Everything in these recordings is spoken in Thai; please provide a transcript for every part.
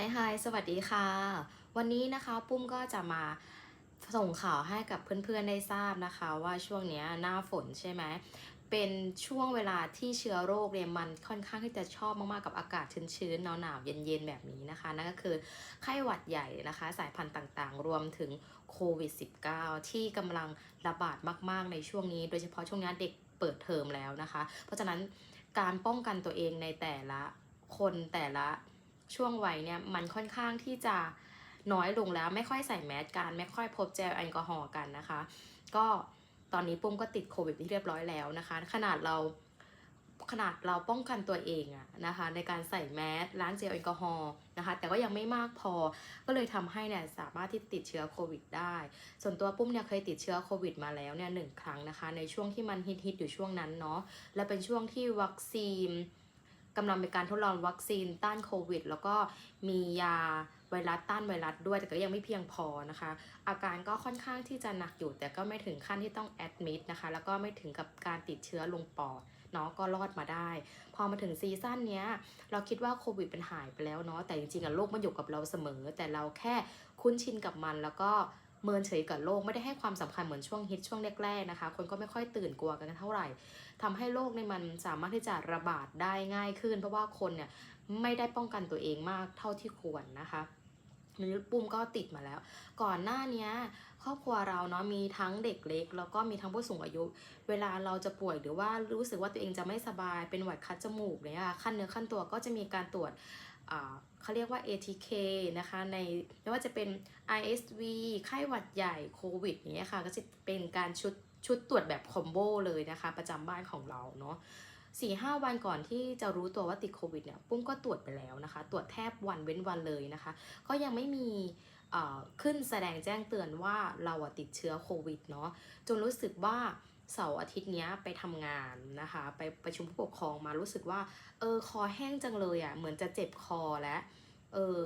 ายฮายสวัสดีค่ะ วันนี้นะคะปุ้มก็จะมาส่งข่าวให้กับเพื่อนๆได้ทราบนะคะ ว่าช่วงนี้หน้าฝนใช่ไหมเป็นช่วงเวลาที่เชื้อโรคเนี่ยมันค่อนข้างที่จะชอบมากๆกับอากาศชื้นๆหนาวๆเย็นๆแบบนี้นะคะนั่นก็คือไข้หวัดใหญ่นะคะ สายพันธุ์ต่างๆ รวมถึงโควิด -19 ที่กำลังระบาดมากๆในช่วงนี้ โดยเฉพาะช่วงนี้เด็กเปิดเทอมแล้วนะคะ เพราะฉะนั้นการป้องกันตัวเองในแต่ละคนแต่ละ ช่วงวัยเนี่ยมันค่อนข้างที่จะน้อยลงแล้วไม่ค่อยใส่แมสกันไม่ค่อยพบเจลแอลกอฮอล์กันนะคะ ก็ตอนนี้ปุ้มก็ติดโควิดที่เรียบร้อยแล้วนะคะ ขนาดเราขนาดเราป้องกันตัวเองอะนะคะในการใส่แมสล้างเจลแอลกอฮอล์นะคะแต่ก็ยังไม่มากพอก็เลยทำให้เนี่ยสามารถที่ติดเชื้อโควิดได้ ส่วนตัวปุ้มเนี่ยเคยติดเชื้อโควิดมาแล้วเนี่ยหนึ่งครั้งนะคะ ในช่วงที่มันฮิตๆอยู่ช่วงนั้นเนาะและเป็นช่วงที่วัคซีน กำลังมีการทดลองวัคซีนต้านโควิด แล้วก็มียาไวรัสต้านไวรัสด้วย แต่ก็ยังไม่เพียงพอนะคะ อาการก็ค่อนข้างที่จะหนักอยู่ แต่ก็ไม่ถึงขั้นที่ต้องแอดมิดนะคะ แล้วก็ไม่ถึงกับการติดเชื้อลงปอดเนาะก็รอดมาได้ พอมาถึงซีซั่นเนี้ย เราคิดว่าโควิดเป็นหายไปแล้วเนาะแต่จริงๆอะโรคมันอยู่กับเราเสมอ แต่เราแค่คุ้นชินกับมันแล้วก็ เมินเฉยกับโลกไม่ได้ให้ความสำคัญเหมือนช่วงฮิตช่วงแรกๆนะคะ คนก็ไม่ค่อยตื่นกลัวกันเท่าไหร่ทำให้โรคในมันสามารถที่จะระบาดได้ง่ายขึ้น เพราะว่าคนเนี่ยไม่ได้ป้องกันตัวเองมากเท่าที่ควรนะคะนี่ปุ้มก็ติดมาแล้ว ก่อนหน้านี้ครอบครัวเราเนาะมีทั้งเด็กเล็ก แล้วก็มีทั้งผู้สูงอายุ เวลาเราจะป่วยหรือว่ารู้สึกว่าตัวเองจะไม่สบายเป็นหวัดคัดจมูกเนี่ยค่ะขั้นเนื้อขั้นตัวก็จะมีการตรวจ เขาเรียกว่า ATK นะคะในไม่ว่าจะเป็น ISV ไข้หวัดใหญ่โควิดอย่างเนี้ยค่ะก็จะเป็นการชุดชุดตรวจแบบคอมโบเลยนะคะ ประจำบ้านของเราเนาะสี่ห้าวันก่อนที่จะรู้ตัวว่าติดโควิดเนี่ยปุ้มก็ตรวจไปแล้วนะคะ ตรวจแทบวันเว้นวันเลยนะคะ ก็ยังไม่มีขึ้นแสดงแจ้งเตือนว่าเราติดเชื้อโควิดเนาะจนรู้สึกว่า เสาร์อาทิตย์เนี้ยไปทำงานนะคะ ไปประชุมผู้ปกครองมารู้สึกว่าเออคอแห้งจังเลยอะ่ะเหมือนจะเจ็บคอแล้วเออ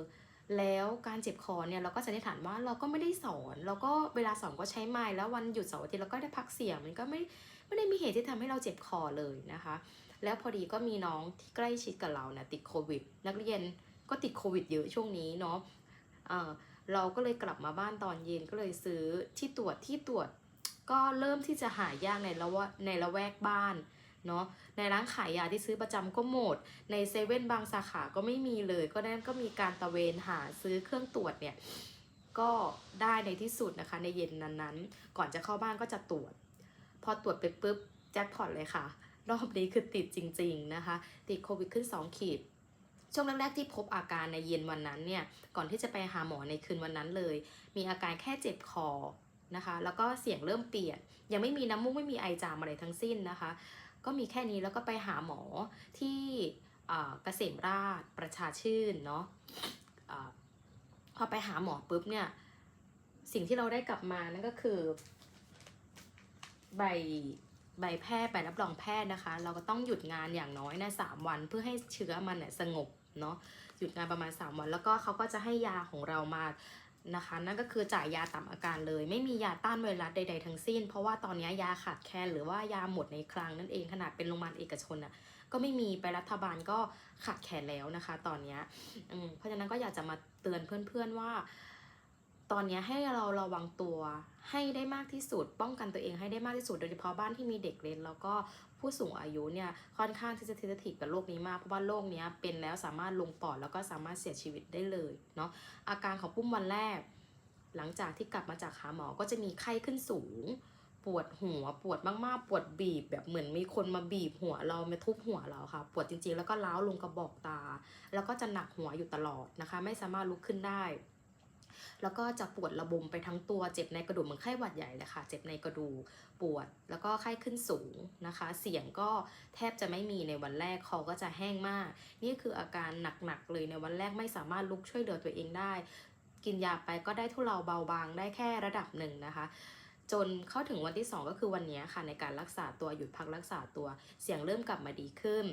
แล้วการเจ็บคอเนี่ยเราก็สันนิษฐานว่าเราก็ไม่ได้สอนเราก็เวลาสอนก็ใช้ไม้แล้ววันหยุดเสาร์อาทิตย์เราก็ได้พักเสียงมันก็ไม่ไม่ได้มีเหตุที่ทำให้เราเจ็บคอเลยนะคะ แล้วพอดีก็มีน้องที่ใกล้ชิดกับเราเนี่ยติดโควิด นักเรียนก็ติดโควิดเยอะช่วงนี้เนาะเออเราก็เลยกลับมาบ้านตอนเย็นก็เลยซื้อที่ตรวจที่ตรวจ ก็เริ่มที่จะหายากในละวในละแวกบ้านเนาะในร้านขายยาที่ซื้อประจำก็หมด ในเซเว่นบางสาขาก็ไม่มีเลย ก็นั้นก็มีการตะเวนหาซื้อเครื่องตรวจเนี่ยก็ได้ในที่สุดนะคะ ในเย็นนั้นๆ ก่อนจะเข้าบ้านก็จะตรวจ พอตรวจไปปุ๊บแจ็คพอตเลยค่ะ รอบนี้คือติดจริง ๆนะคะ ติดโควิดขึ้น 2 ขีด ช่วงแรกๆที่พบอาการในเย็นวันนั้นเนี่ย ก่อนที่จะไปหาหมอในคืนวันนั้นเลย มีอาการแค่เจ็บคอ นะคะ แล้วก็เสียงเริ่มเปลี่ยน ยังไม่มีน้ำมูกไม่มีไอจามอะไรทั้งสิ้นนะคะ ก็มีแค่นี้แล้วก็ไปหาหมอที่เกษมราชประชาชื่นเนาะอาพอไปหาหมอปุ๊บเนี่ยสิ่งที่เราได้กลับมานั่นก็คือ ใบใบแพทย์ใบรับรองแพทย์นะคะ เราก็ต้องหยุดงานอย่างน้อยนะสามวัน เพื่อให้เชื้อมันเนี่ยสงบเนาะหยุดงานประมาณ 3 วัน แล้วก็เขาก็จะให้ยาของเรามา นะคะ นั่นก็คือจ่ายยาตามอาการเลย ไม่มียาต้านไวรัสใด ๆ ทั้งสิ้น เพราะว่าตอนนี้ยาขาดแคลนหรือว่ายาหมดในคลังนั่นเองขนาดเป็นโรงพยาบาลเอกชนอะก็ไม่มีไปรัฐบาลก็ขาดแคลนแล้วนะคะ ตอนนี้อเพราะฉะนั้นก็อยากจะมาเตือนเพื่อนๆว่า ตอนนี้ให้เราระวังตัวให้ได้มากที่สุด ป้องกันตัวเองให้ได้มากที่สุดโดยเฉพาะบ้านที่มีเด็กเล็กแล้วก็ ผู้สูงอายุเนี่ยค่อนข้างที่จะเทสทีฟกับโรคนี้มากเพราะว่าโรคนี้เป็นแล้วสามารถลงปอดแล้วก็สามารถเสียชีวิตได้เลยเนาะอาการของปุ้มวันแรก หลังจากที่กลับมาจากหาหมอก็จะมีไข้ขึ้นสูง ปวดหัวปวดมากๆ ปวดบีบแบบเหมือนมีคนมาบีบหัวเรามาทุบหัวเราค่ะ ปวดจริงๆ แล้วก็ล้าวลงกระบอกตา แล้วก็จะหนักหัวอยู่ตลอดนะคะ ไม่สามารถลุกขึ้นได้ แล้วก็จะปวดระบมไปทั้งตัว เจ็บในกระดูกเหมือนไข้หวัดใหญ่เลยค่ะ เจ็บในกระดูกปวด แล้วก็ไข้ขึ้นสูงนะคะ เสียงก็แทบจะไม่มีในวันแรกคอก็จะแห้งมาก นี่คืออาการหนักๆเลยในวันแรกไม่สามารถลุกช่วยเหลือตัวเองได้ กินยาไปก็ได้ทุเลาเบาบางได้แค่ระดับหนึ่งนะคะจนเข้าถึงวันที่ 2 ก็คือวันนี้ค่ะในการรักษาตัวหยุดพักรักษาตัวเสียงเริ่มกลับมาดีขึ้น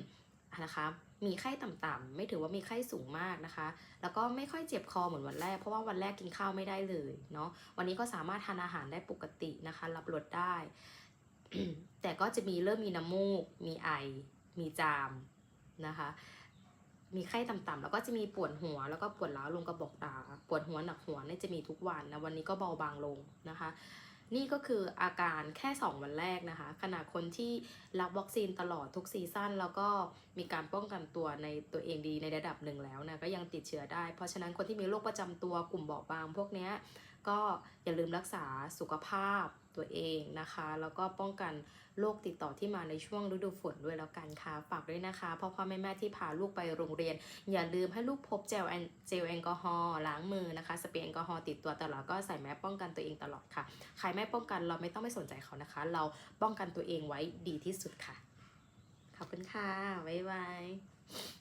นะคะมีไข้ต่ำๆไม่ถือว่ามีไข้สูงมากนะคะ แล้วก็ไม่ค่อยเจ็บคอเหมือนวันแรก เพราะว่าวันแรกกินข้าวไม่ได้เลยเนาะวันนี้ก็สามารถทานอาหารได้ปกตินะคะ รับรสได้ แต่ก็จะมีเริ่มมีน้ำมูก มีไอ มีจามนะคะ มีไข้ต่ำๆแล้วก็จะมีปวดหัว แล้วก็ปวดร้าวลงกระบอกตาปวดหัวหนักหัวเนี่ยจะมีทุกวันนะวันนี้ก็เบาบางลงนะคะ นี่ก็คืออาการแค่ 2 วันแรกนะคะ ขณะคนที่รับวัคซีนตลอดทุกซีซั่นแล้วก็มีการป้องกันตัวในตัวเองดีในระดับหนึ่งแล้วนะก็ยังติดเชื้อได้ เพราะฉะนั้นคนที่มีโรคประจำตัวกลุ่มเบาบางพวกนี้ก็อย่าลืมรักษาสุขภาพ ตัวเองนะคะ แล้วก็ป้องกันโรคติดต่อที่มาในช่วงฤดูฝนด้วยแล้วกันค่ะ ฝากด้วยนะคะพ่อพ่อแม่แม่ที่พาลูกไปโรงเรียน อย่าลืมให้ลูกพบเจลแอลเจลแอลกอฮอล์ล้างมือนะคะ สเปรย์แอลกอฮอล์ติดตัวตลอดก็ใส่แมสป้องกันตัวเองตลอดค่ะ ใครไม่ป้องกันเราไม่ต้องไม่สนใจเขานะคะ เราป้องกันตัวเองไว้ดีที่สุดค่ะ ขอบคุณค่ะบ๊ายบาย